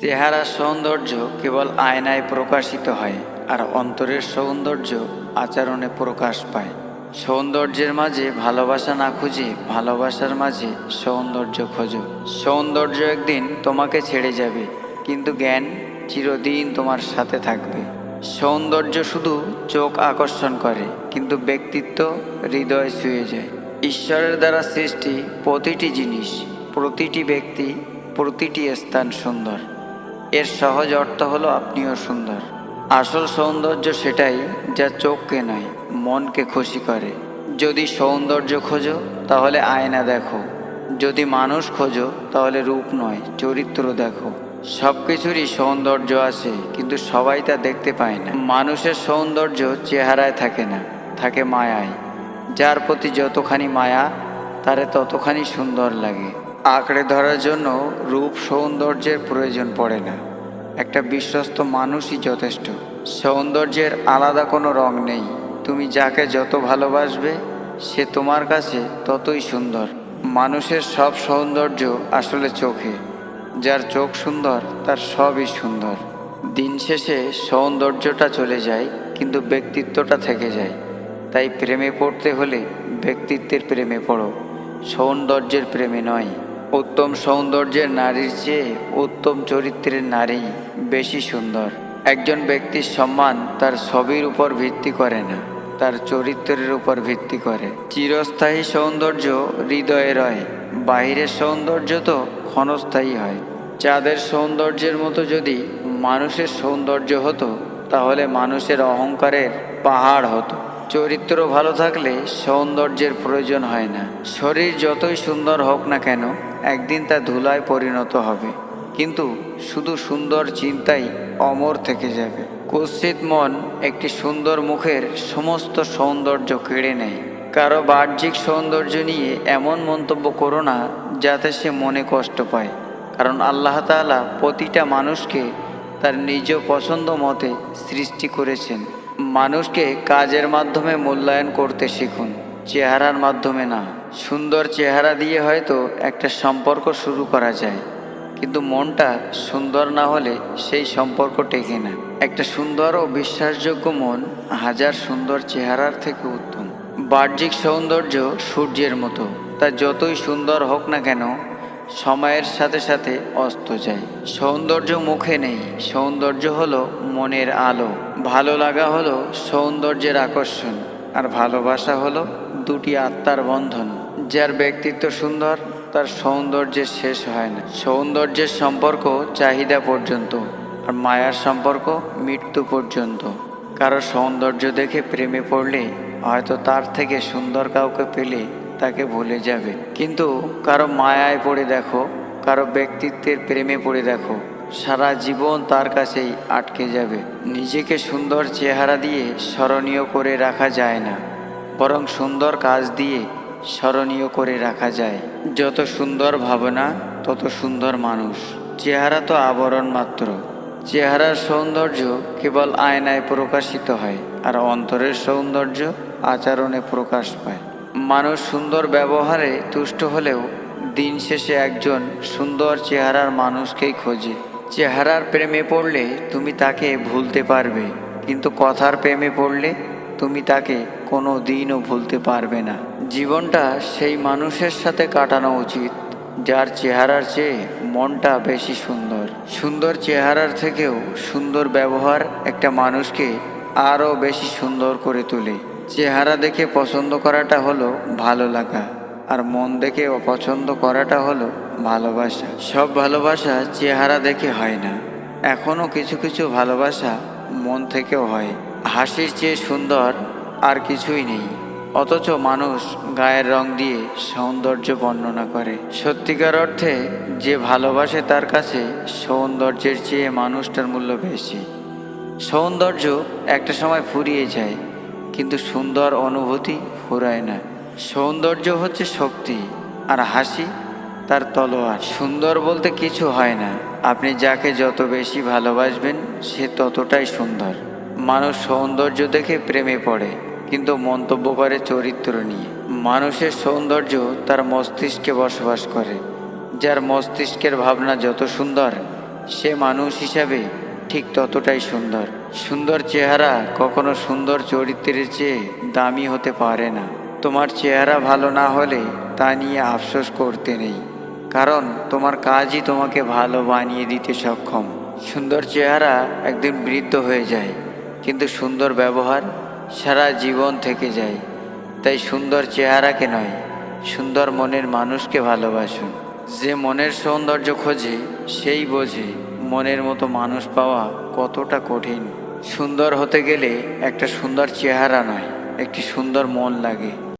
চেহারার সৌন্দর্য কেবল আয়নায় প্রকাশিত হয়, আর অন্তরের সৌন্দর্য আচরণে প্রকাশ পায়। সৌন্দর্যের মাঝে ভালোবাসা না খুঁজে ভালোবাসার মাঝে সৌন্দর্য খোঁজো। সৌন্দর্য একদিন তোমাকে ছেড়ে যাবে, কিন্তু জ্ঞান চিরদিন তোমার সাথে থাকবে। সৌন্দর্য শুধু চোখ আকর্ষণ করে, কিন্তু ব্যক্তিত্ব হৃদয় ছুঁয়ে যায়। ঈশ্বরের দ্বারা সৃষ্টি প্রতিটি জিনিস, প্রতিটি ব্যক্তি, প্রতিটি স্থান সুন্দর। এর সহজ অর্থ হলো আপনিও সুন্দর। আসল সৌন্দর্য সেটাই যা চোখকে নয়, মনকে খুশি করে। যদি সৌন্দর্য খোঁজো, তাহলে আয়না দেখো। যদি মানুষ খোঁজো, তাহলে রূপ নয়, চরিত্র দেখো। সব কিছুরই সৌন্দর্য আছে, কিন্তু সবাই তা দেখতে পায় না। মানুষের সৌন্দর্য চেহারায় থাকে না, থাকে মায়ায়। যার প্রতি যতখানি মায়া, তারে ততখানি সুন্দর লাগে। আঁকড়ে ধরার জন্য রূপ সৌন্দর্যের প্রয়োজন পড়ে না। একটা বিশ্বস্ত মানুষই যথেষ্ট। সৌন্দর্যের আলাদা কোনো রং নেই। তুমি যাকে যত ভালোবাসবে, সে তোমার কাছে ততই সুন্দর। মানুষের সব সৌন্দর্য আসলে চোখে। যার চোখ সুন্দর, তার সবই সুন্দর। দিন শেষে সৌন্দর্যটা চলে যায়, কিন্তু ব্যক্তিত্বটা থেকে যায়। তাই প্রেমে পড়তে হলে ব্যক্তিত্বের প্রেমে পড়ো। সৌন্দর্যের প্রেমে নয়। উত্তম সৌন্দর্যের নারীর চেয়ে উত্তম চরিত্রের নারী বেশি সুন্দর। একজন ব্যক্তির সম্মান তার ছবির উপর ভিত্তি করে না, তার চরিত্রের উপর ভিত্তি করে। চিরস্থায়ী সৌন্দর্য হৃদয়ে রয়, বাহিরের সৌন্দর্য তো ক্ষণস্থায়ী হয়। চাঁদের সৌন্দর্যের মতো যদি মানুষের সৌন্দর্য হতো, তাহলে মানুষের অহংকারের পাহাড় হতো। চরিত্র ভালো থাকলে সৌন্দর্যের প্রয়োজন হয় না। শরীর যতই সুন্দর হোক না কেন একদিন তা ধুলায় পরিণত হবে। কিন্তু শুধু সুন্দর চিন্তাই অমর থেকে যাবে। কুৎসিত মন একটি সুন্দর মুখের সমস্ত সৌন্দর্য কেড়ে নেয়। কারও বাহ্যিক সৌন্দর্য নিয়ে এমন মন্তব্য করো না যাতে সে মনে কষ্ট পায়। কারণ আল্লাহ তাআলা প্রতিটা মানুষকে তার নিজ পছন্দ মতে সৃষ্টি করেছেন। মানুষকে কাজের মাধ্যমে মূল্যায়ন করতে শিখুন, চেহারার মাধ্যমে না। সুন্দর চেহারা দিয়ে হয়তো একটা সম্পর্ক শুরু করা যায়, কিন্তু মনটা সুন্দর না হলে সেই সম্পর্ক টেকে না। একটা সুন্দর ও বিশ্বাসযোগ্য মন হাজার সুন্দর চেহারার থেকে উত্তম। বাহ্যিক সৌন্দর্য সূর্যের মতো, তা যতই সুন্দর হোক না কেন, সময়ের সাথে সাথে অস্ত যায়। সৌন্দর্য মুখে নেই, সৌন্দর্য হলো মনের আলো। ভালো লাগা হলো সৌন্দর্যের আকর্ষণ, আর ভালোবাসা হলো দুটি আত্মার বন্ধন। যার ব্যক্তিত্ব সুন্দর, তার সৌন্দর্যের শেষ হয় না। সৌন্দর্যের সম্পর্ক চাহিদা পর্যন্ত আর মায়ার সম্পর্ক মৃত্যু পর্যন্ত। কারও সৌন্দর্য দেখে প্রেমে পড়লে হয়তো তার থেকে সুন্দর কাউকে পেলে তাকে ভুলে যাবে। কিন্তু কারও মায়ায় পড়ে দেখো, কারও ব্যক্তিত্বের প্রেমে পড়ে দেখো, সারা জীবন তার কাছেই আটকে যাবে। নিজেকে সুন্দর চেহারা দিয়ে স্মরণীয় করে রাখা যায় না, বরং সুন্দর কাজ দিয়ে স্মরণীয় করে রাখা যায়। যত সুন্দর ভাবনা, তত সুন্দর মানুষ। চেহারা তো আবরণ মাত্র। চেহারার সৌন্দর্য কেবল আয়নায় প্রকাশিত হয়, আর অন্তরের সৌন্দর্য আচরণে প্রকাশ পায়। মানুষ সুন্দর ব্যবহারে তুষ্ট হলেও দিন শেষে একজন সুন্দর চেহারার মানুষকেই খোঁজে। চেহারার প্রেমে পড়লে তুমি তাকে ভুলতে পারবে, কিন্তু কথার প্রেমে পড়লে তুমি তাকে কোনো দিনও ভুলতে পারবে না। জীবনটা সেই মানুষের সাথে কাটানো উচিত, যার চেহারার চেয়ে মনটা বেশি সুন্দর। সুন্দর চেহারার থেকেও সুন্দর ব্যবহার একটা মানুষকে আরও বেশি সুন্দর করে তোলে। চেহারা দেখে পছন্দ করাটা হলো ভালো লাগা, আর মন দেখে অপছন্দ করাটা হলো ভালোবাসা। সব ভালোবাসা চেহারা দেখে হয় না, এখনও কিছু কিছু ভালোবাসা মন থেকেও হয়। হাসির চেয়ে সুন্দর আর কিছুই নেই। অথচ মানুষ গায়ের রং দিয়ে সৌন্দর্য বর্ণনা করে। সত্যিকার অর্থে, যে ভালোবাসে তার কাছে সৌন্দর্যের চেয়ে মানুষটার মূল্য বেশি। সৌন্দর্য একটা সময় ফুরিয়ে যায়, কিন্তু সুন্দর অনুভূতি ফুরায় না। সৌন্দর্য হচ্ছে শক্তি, আর হাসি তার তলোয়ার। সুন্দর বলতে কিছু হয় না। আপনি যাকে যত বেশি ভালোবাসবেন, সে ততটাই সুন্দর। মানুষ সৌন্দর্য দেখে প্রেমে পড়ে। কিন্তু মন্তব্য করে চরিত্র নিয়ে। মানুষের সৌন্দর্য তার মস্তিষ্কে বসবাস করে। যার মস্তিষ্কের ভাবনা যত সুন্দর, সে মানুষ হিসাবে ঠিক ততটাই সুন্দর। সুন্দর চেহারা কখনো সুন্দর চরিত্রের চেয়ে দামি হতে পারে না। তোমার চেহারা ভালো না হলে তা নিয়ে আফসোস করতে নেই। কারণ তোমার কাজই তোমাকে ভালো বানিয়ে দিতে সক্ষম। সুন্দর চেহারা একদিন বৃদ্ধ হয়ে যায়, কিন্তু সুন্দর ব্যবহার সারা জীবন থেকে যায়। তাই সুন্দর চেহারাকে নয়, সুন্দর মনের মানুষকে ভালোবাসুন। যে মনের সৌন্দর্য খোঁজে, সেই বোঝে মনের মতো মানুষ পাওয়া কতটা কঠিন। সুন্দর হতে গেলে একটা সুন্দর চেহারা নয়, একটি সুন্দর মন লাগে।